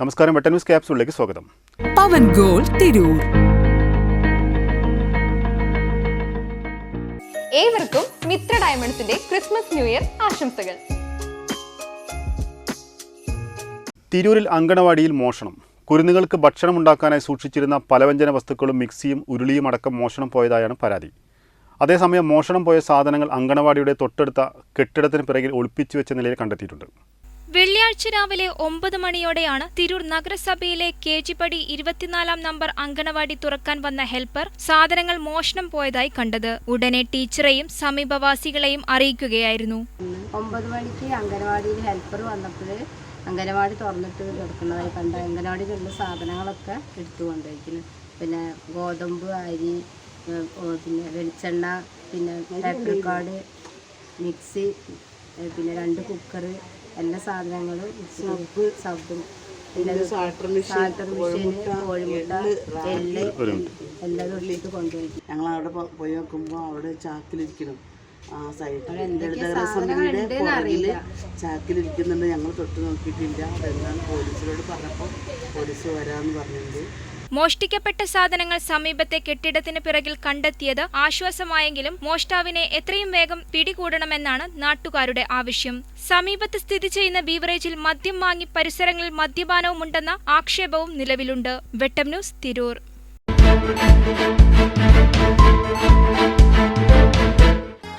നമസ്കാരം വെട്ടൻ ന്യൂസ് ക്യാപ്സൂളിലേക്ക് സ്വാഗതം. പവൻ ഗോൾ തിരൂർ. ഏവർക്കും മിത്ര ഡയമണ്ട്സിന്റെ ക്രിസ്മസ് ന്യൂ ഇയർ ആശംസകൾ. തിരൂരിൽ അങ്കണവാടിയിൽ മോഷണം. കുരുന്നുകൾക്ക് ഭക്ഷണം ഉണ്ടാക്കാനായി സൂക്ഷിച്ചിരുന്ന പലവ്യഞ്ജന വസ്തുക്കളും മിക്സിയും ഉരുളിയും അടക്കം മോഷണം പോയതായാണ് പരാതി. അതേസമയം മോഷണം പോയ സാധനങ്ങൾ അങ്കണവാടിയുടെ തൊട്ടടുത്ത കെട്ടിടത്തിന് പിറകിൽ ഒളിപ്പിച്ചു വെച്ച നിലയിൽ കണ്ടെത്തിയിട്ടുണ്ട്. വെള്ളിയാഴ്ച രാവിലെ ഒമ്പത് മണിയോടെയാണ് തിരൂർ നഗരസഭയിലെ കെ ജിപടി ഇരുപത്തിനാലാം നമ്പർ അങ്കണവാടി തുറക്കാൻ വന്ന ഹെൽപ്പർ സാധനങ്ങൾ മോഷണം പോയതായി കണ്ടത്. ഉടനെ ടീച്ചറെയും സമീപവാസികളെയും അറിയിക്കുകയായിരുന്നു. ഒമ്പത് മണിക്ക് അങ്കണവാടിയിൽ ഹെൽപ്പർ വന്നപ്പോൾ അങ്കണവാടി തുറന്നിട്ട് കിടക്കുന്നതായി കണ്ട. അങ്കണവാടിയിലുള്ള സാധനങ്ങളൊക്കെ എടുത്തു കൊണ്ടുപോയിരിക്കുന്നു പിന്നെ ഗോതമ്പ് അരി പിന്നെ വെളിച്ചെണ്ണ പിന്നെ പാപ്രിക്കാട് മിക്സി പിന്നെ രണ്ട് കുക്കർ എല്ലാ സാധനങ്ങളും സബ് സബും പിന്നെ സാൾട്ടർ മെഷീൻ കോഴിമുട്ട എല്ല് എല്ലാം എടുത്ത് കൊണ്ടുപോയി. ഞങ്ങൾ അവിടെ പോയി നോക്കുമ്പോൾ അവിടെ ചാക്കിലിരിക്കണം ആ സൈഡിൽ. ചാക്കിലിരിക്കുന്നുണ്ട്. ഞങ്ങൾ തൊട്ട് നോക്കിയിട്ടില്ല. അതെന്താണ് പോലീസിനോട് പറഞ്ഞപ്പോൾ പോലീസ് വരാമെന്ന് പറഞ്ഞിട്ടുണ്ട്. മോഷ്ടിക്കപ്പെട്ട സാധനങ്ങൾ സമീപത്തെ കെട്ടിടത്തിന് പിറകിൽ കണ്ടെത്തിയത് ആശ്വാസമായെങ്കിലും മോഷ്ടാവിനെ എത്രയും വേഗം പിടികൂടണമെന്നാണ് നാട്ടുകാരുടെ ആവശ്യം. സമീപത്ത് സ്ഥിതി ചെയ്യുന്ന ബീവറേജിൽ മദ്യം വാങ്ങി പരിസരങ്ങളിൽ മദ്യപാനവും ഉണ്ടെന്ന ആക്ഷേപവും നിലവിലുണ്ട്. വെട്ടം ന്യൂസ് തിരൂർ.